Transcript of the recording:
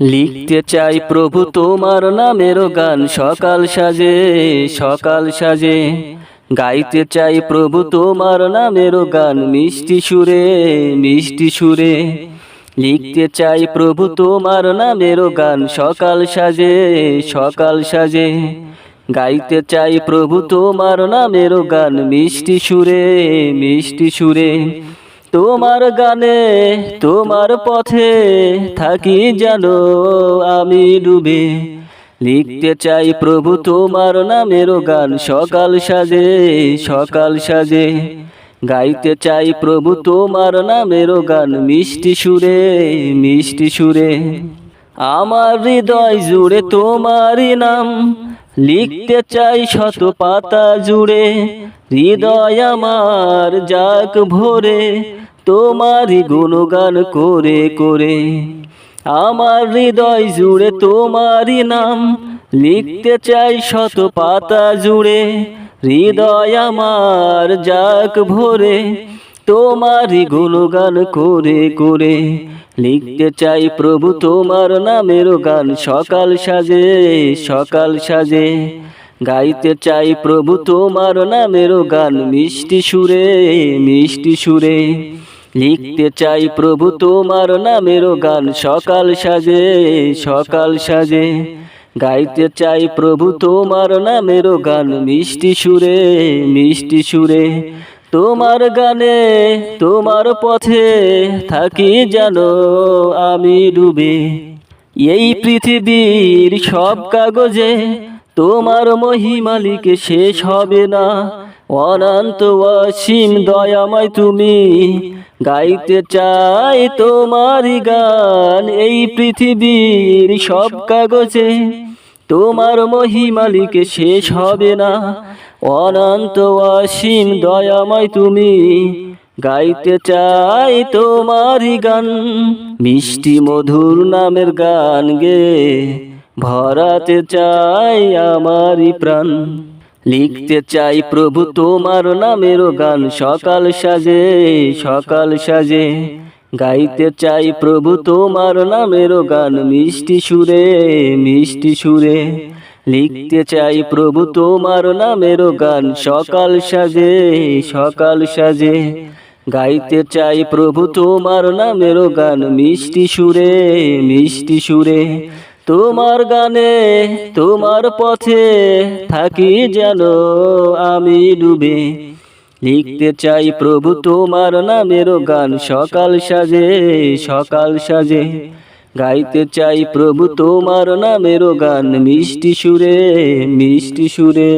লিখতে চাই প্রভু তোমার নামেরও গান সকাল সাজে সকাল সাজে। গাইতে চাই প্রভু তোমার নামেরও গান মিষ্টি সুরে মিষ্টি সুরে। লিখতে চাই প্রভু তোমার নামেরও গান সকাল সাজে সকাল সাজে। গাইতে চাই প্রভু তোমার নামেরও গান মিষ্টি সুরে মিষ্টি সুরে। তোমার গানে, তোমার পথে থাকি জানো আমি ডুবে। লিখতে চাই প্রভু তোমার নামেরও গান, সকাল সাজে সকাল সাজে। গাইতে চাই প্রভু তোমার নামেরও গান, মিষ্টি সুরে মিষ্টি সুরে। আমার হৃদয় জুড়ে তোমারই নাম লিখতে চাই শত পাতা জুড়ে, হৃদয় আমার যাক ভরে, তোমারই গুণগান করে করে। আমার হৃদয় জুড়ে তোমারই নাম, লিখতে চাই শত পাতা জুড়ে, হৃদয় আমার যাক ভরে তোমারই গুণগান করে করে। লিখতে চাই প্রভু তোমার নামেরও গান। সকাল সাজে সকাল সাজে। গাইতে চাই প্রভু তোমার নামেরও গান। মিষ্টি সুরে মিষ্টি সুরে। লিখতে চাই প্রভু তোমার নামেরও গান। সকাল সাজে সকাল সাজে। গাইতে চাই প্রভু তোমার নামেরও গান। মিষ্টি সুরে মিষ্টি সুরে। তোমার গানে, তোমার পথে থাকি যেন আমি ডুবে। এই পৃথিবীর সব কাগজে তোমার মহিমালিকে শেষ হবে না। অনন্ত অসীম দয়াময় তুমি গাইতে চাই তোমারই গান। এই পৃথিবীর সব কাগজে তোমার মহিমালিকে শেষ হবে না। অনন্ত অসীম দয়াময় তুমি, গাইতে চাই তোমারই গান। মিষ্টি মধুর নামের গান গে, ভরাতে চাই আমারই প্রাণ। লিখতে চাই প্রভু তোমার নামেরও গান, সকাল সাজে সকাল সাজে। গাইতে চাই প্রভু তোমার নামেরও গান, মিষ্টি সুরে মিষ্টি সুরে। লিখতে চাই প্রভু তোমার নামেরও গান, সকাল সাজে সকাল সাজে। গাইতে চাই প্রভু তোমার নামেরও গান, মিষ্টি সুরে মিষ্টি সুরে। তোমার গানে, তোমার পথে থাকি যেন আমি ডুবে। লিখতে চাই প্রভু তোমার নামেরও গান, সকাল সাজে সকাল সাজে। গাইতে চাই প্রভু তোমার নামেরও গান মিষ্টি সুরে মিষ্টি সুরে।